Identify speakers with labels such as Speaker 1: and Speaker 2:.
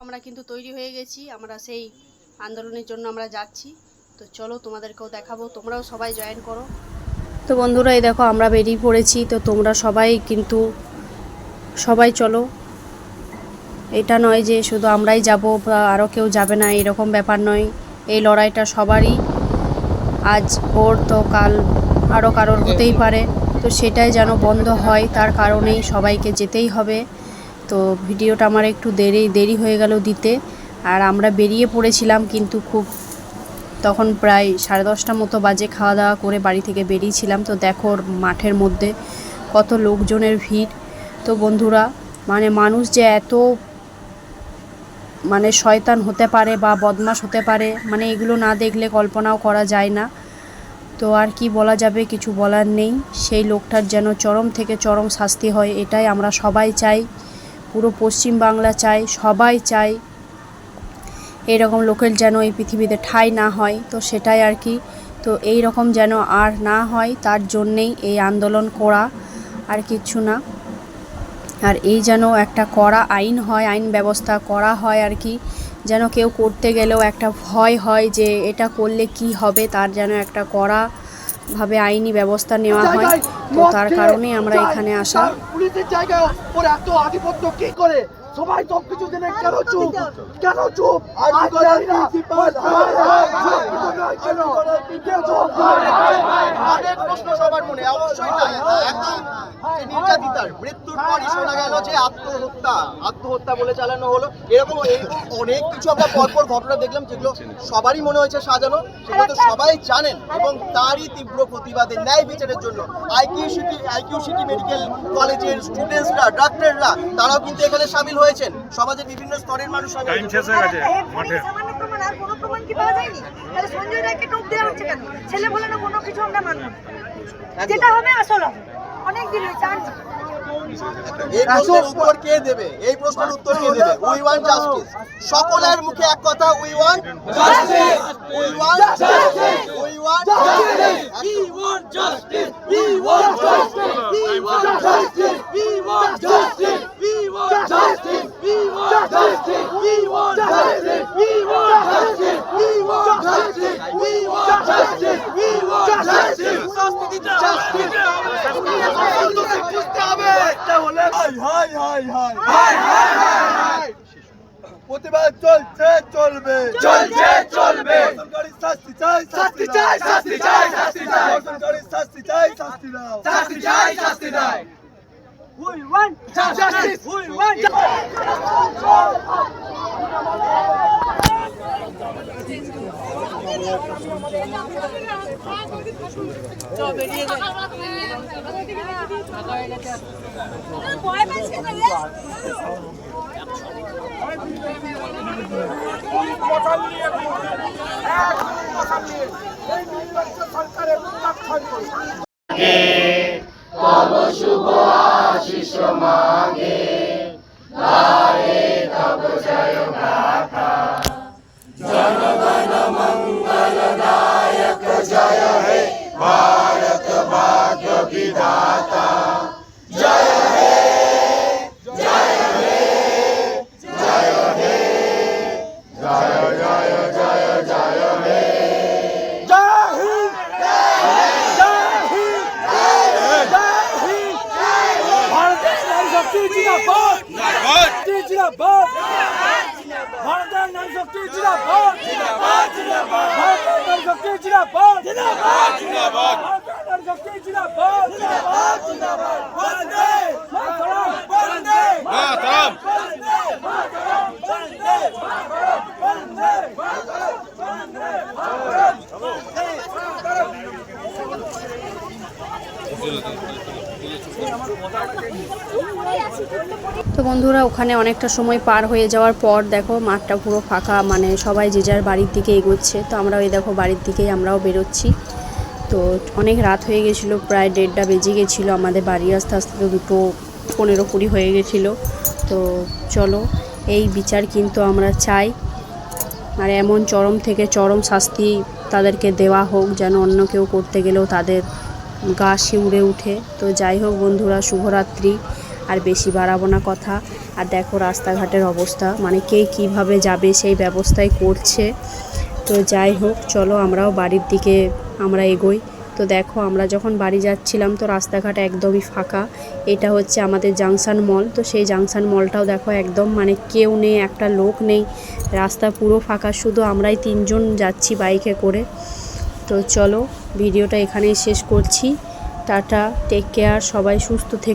Speaker 1: আমরা কিন্তু তৈরি হয়ে গেছি, আমরা সেই আন্দোলনের জন্য আমরা যাচ্ছি। তো চলো তোমাদেরকেও দেখাবো, তোমরাও সবাই জয়েন করো। তো বন্ধুরা, এই দেখো আমরা বেরিয়ে পড়েছি, তো তোমরা সবাই কিন্তু, সবাই চলো। এটা নয় যে শুধু আমরাই যাব, বা আরও কেউ যাবে না, এরকম ব্যাপার নয়। এই লড়াইটা সবারই। আজ ওর তো কাল আরও কারোর হতেই পারে। তো সেটাই যেন বন্ধ হয়, তার কারণেই সবাইকে যেতেই হবে। তো ভিডিওটা আমার একটু দেরি দেরি হয়ে গেল দিতে। আর আমরা বেরিয়ে পড়েছিলাম কিন্তু খুব তখন প্রায় সাড়ে দশটা মতো বাজে খাওয়া দাওয়া করে বাড়ি থেকে বেরিয়েছিলাম। তো দেখো মাঠের মধ্যে কত লোকজনের ভিড়। তো বন্ধুরা মানে মানুষ যে এত মানে শয়তান হতে পারে বা বদমাশ হতে পারে মানে এগুলো না দেখলে কল্পনাও করা যায় না। তো আর কি বলা যাবে, কিছু বলার নেই। সেই লোকটার যেন চরম থেকে চরম শাস্তি হয়, এটাই আমরা সবাই চাই। পুরো পশ্চিম বাংলা চাই সবাই চায়। এরকম লোকের যেন এই পৃথিবীতে ঠাঁই না হয়, তো সেটাই আর কি। তো এই রকম যেন আর না হয়, তার জন্যেই এই আন্দোলন করা আর কিছু না। আর এই যেন একটা কড়া আইন হয়, আইন ব্যবস্থা করা হয় আর কি। যেন কেউ করতে গেলেও একটা ভয় হয় যে এটা করলে কি হবে, তার যেন একটা কড়া ভাবে আইনি ব্যবস্থা নেওয়া হয়। তো তার কারণে আমরা এখানে আসা।
Speaker 2: পুলিশের জায়গায় ওর এত আধিপত্য কি করে? সবাই সব কিছু জেনে কেন চুপ? কেন চুপ?
Speaker 3: প্রশ্ন সবার মনে। অবশ্যই নির্যাতিতার মৃত্যুর পরই শোনা গেল যে আত্মহত্যা। আত্মহত্যা বলে চালানো হলো। এরকম এরকম অনেক কিছু আমরা পরপর ঘটনা দেখলাম যেগুলো সবারই মনে হয়েছে সাজানো। সেগুলো তো সবাই জানেন এবং তারই তীব্র প্রতিবাদে ন্যায় বিচারের জন্য IQ City IQ City Medical কলেজের স্টুডেন্টসরা ডাক্তাররা তারাও কিন্তু এখানে সামিল হয়েছেন? সমাজের বিভিন্ন স্তরের মানুষ
Speaker 4: টাইম শেষ হয়ে গেছে মাঠে।
Speaker 5: সামান্য প্রমাণ আর কোনো প্রমাণ কি পাওয়া যায়নি? তাহলে সঞ্জয় রায়কে টোপ দেওয়া হচ্ছে কেন? ছেলে বলে না কোনো কিছু আমরা মানব যেটা হবে আসল হবে। অনেক দিন হয়েছে আর
Speaker 3: এই প্রশ্নের উত্তর কে দেবে? এই প্রশ্নের উত্তর কে দেবে? We want justice. সকলের মুখে এক কথা we want justice. We want justice. We want justice. We want justice
Speaker 2: প্রতিবাদ চলছে চলবে।
Speaker 3: চলছে, চলবে।
Speaker 2: সরকারি শাস্তি চাই শাস্তি চাই শাস্তি চাই শাস্তি চাই। সরকারি শাস্তি চাই শাস্তি দাও
Speaker 3: শাস্তি চাই শাস্তি দাও
Speaker 2: we want justice we want সরকারের উন্নত
Speaker 4: থাকবে
Speaker 2: তব শুভ আশিস মাগে তারে জয় গায় Chira,
Speaker 1: তো বন্ধুরা, ওখানে অনেকটা সময় পার হয়ে যাওয়ার পর দেখো, মাঠটা পুরো ফাঁকা মানে সবাই যে যার বাড়ির দিকে এগোচ্ছে। তো আমরা ওই দেখো বাড়ির দিকেই আমরাও বেরোচ্ছি। তো অনেক রাত হয়ে গেছিল, প্রায় দেড়টা বেজে গেছিল আমাদের বাড়ি। আসতে আসতে তো দুটো পনেরো কুড়ি হয়ে গেছিল। তো চলো, এই বিচার কিন্তু আমরা চাই। আর এমন চরম থেকে চরম শাস্তি তাদেরকে দেওয়া হোক, যেন অন্য কেউ করতে গেলেও তাদের গা শিউড়ে উঠে। তো যাই হোক বন্ধুরা, শুভরাত্রি। আর বেশি বাড়াবো না কথা। আর দেখো রাস্তাঘাটের অবস্থা মানে কে কীভাবে যাবে সেই ব্যবস্থাই করছে। তো যাই হোক, চলো আমরাও বাড়ির দিকে আমরা এগোই। তো দেখো আমরা যখন বাড়ি যাচ্ছিলাম, তো রাস্তাঘাট একদমই ফাঁকা। এটা হচ্ছে আমাদের জাংশন মল। তো সেই জাংশন মলটাও দেখো একদম মানে কেউ নেই, একটা লোক নেই। রাস্তা পুরো ফাঁকা, শুধু আমরাই তিনজন যাচ্ছি বাইকে করে। তো চলো ভিডিওটা এখানেই শেষ করছি। টাটা টেক কেয়ার সবাই সুস্থ থেকে।